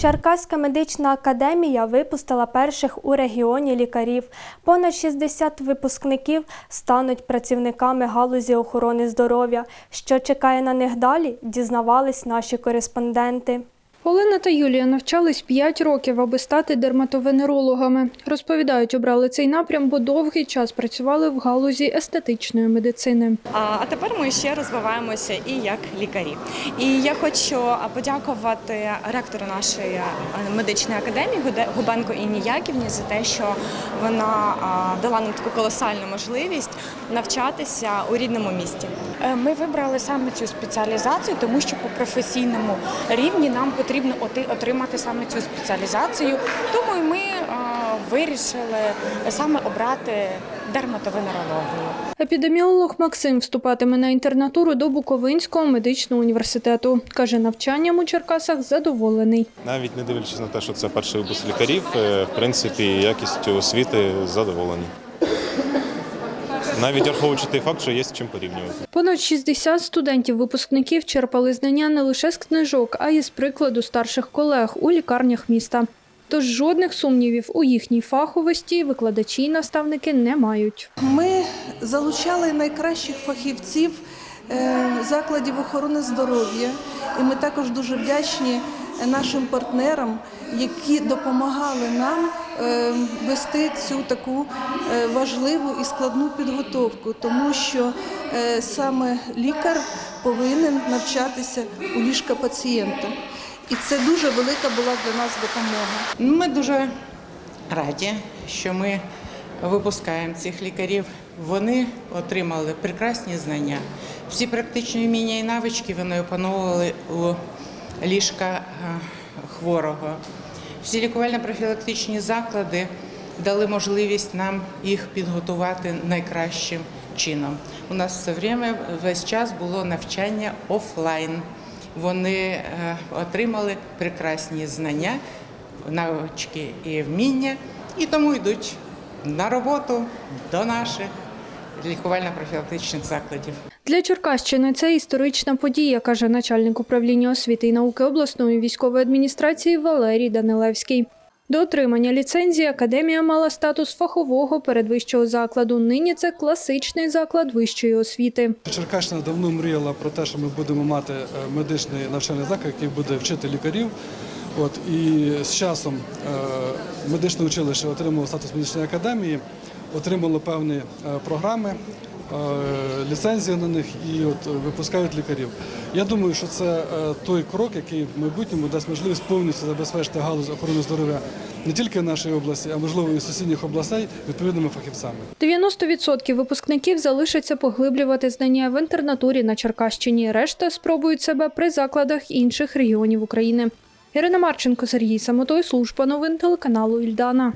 Черкаська медична академія випустила перших у регіоні лікарів. Понад 60 випускників стануть працівниками галузі охорони здоров'я. Що чекає на них далі, дізнавались наші кореспонденти. Олена та Юлія навчались 5 років, аби стати дерматовенерологами. Розповідають, обрали цей напрям, бо довгий час працювали в галузі естетичної медицини. А а тепер ми ще розвиваємося і як лікарі. І я хочу подякувати ректору нашої медичної академії Губенко Інні Яківні за те, що вона дала нам таку колосальну можливість навчатися у рідному місті. Е, Ми вибрали саме цю спеціалізацію, тому що по професійному рівні нам потрібно оти- отримати саме цю спеціалізацію. Тому і ми е, вирішили саме обрати дерматовенерологію. Епідеміолог Максим вступатиме на інтернатуру до Буковинського медичного університету. Каже, навчанням у Черкасах задоволений. Навіть не дивлячись на те, що це перший випуск лікарів, е, в принципі, якістю освіти задоволені. Навіть враховуючи той факт, що є з чим порівнювати. Понад 60 студентів-випускників черпали знання не лише з книжок, а й з прикладу старших колег у лікарнях міста. Тож жодних сумнівів у їхній фаховості викладачі й наставники не мають. Ми залучали найкращих фахівців е, закладів охорони здоров'я, і ми також дуже вдячні нашим партнерам, які допомагали нам е, вести цю таку е, важливу і складну підготовку, тому що е, саме лікар повинен навчатися у ліжка пацієнта. І це дуже велика була для нас допомога. Ми дуже раді, що ми випускаємо цих лікарів. Вони отримали прекрасні знання. Всі практичні вміння і навички вони опановували у ліжка е, хворого. Всі лікувально-профілактичні заклади дали можливість нам їх підготувати найкращим чином. У нас все время весь час було навчання офлайн. Вони е, отримали прекрасні знання, навички і вміння, і тому йдуть на роботу до наших лікувально-профілактичних закладів. Для Черкащини це історична подія, каже начальник управління освіти і науки обласної військової адміністрації Валерій Данилевський. До отримання ліцензії академія мала статус фахового передвищого закладу. Нині це класичний заклад вищої освіти. Черкащина давно мріяла про те, що ми будемо мати е, медичний навчальний заклад, який буде вчити лікарів. От і з часом е, медичне училище отримало статус медичної академії, отримало певні е, програми, е, ліцензії на них і от випускають лікарів. Я думаю, що це е, той крок, який в майбутньому дасть можливість повністю забезпечити галузь охорони здоров'я не тільки в нашій області, а можливо і сусідніх областей відповідними фахівцями. 90% випускників залишаться поглиблювати знання в інтернатурі на Черкащині. Решта спробують себе при закладах інших регіонів України. Ірина Марченко, Сергій Самотой, служба новин телеканалу Ільдана.